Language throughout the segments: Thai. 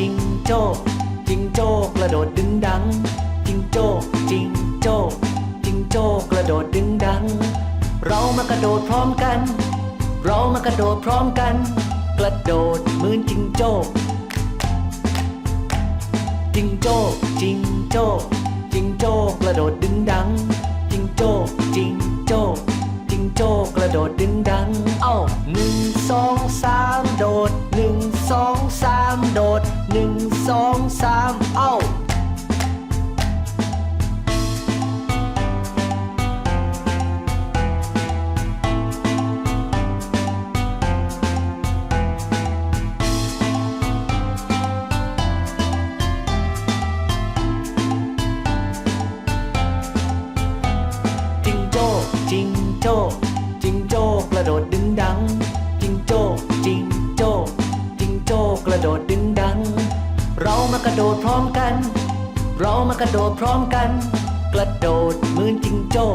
จิงโจ้จิงโจ้กระโดดดึงดัง จิงโจ้จิงโจ้จิงโจ้กระโดดดึงดัง เรามากระโดดพร้อมกัน เรามากระโดดพร้อมกัน กระโดดเหมือนจิงโจ้จิงโจ้จิงโจ้จิงโจ้กระโดดดึงดัง จิงโจ้จิงโจ้จิงโจ้กระโดดดึงดัง เอ้าหนึ่งสองสามามโดดหนึ่งสองสามเอ้าจิงโจ้จิงโจ้จิงโจ้กระโดดดึงดัง เรามากระโดดพร้อมกัน เรามากระโดดพร้อมกัน กระโดดเหมือนจิงโจ้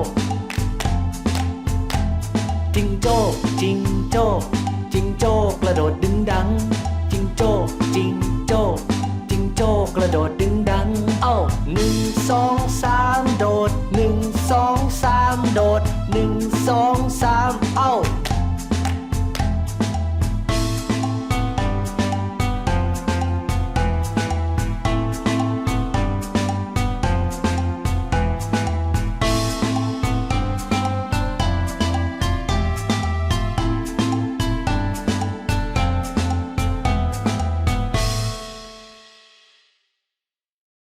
จิงโจ้จิงโจ้จิงโจ้กระโดดดึงดัง จิงโจ้จิงโจ้จิงโจ้กระโดดดึงดัง เอ้าหนึ่งสองสามโดดหนึ่งสองสามโดดหนึ่งสองสา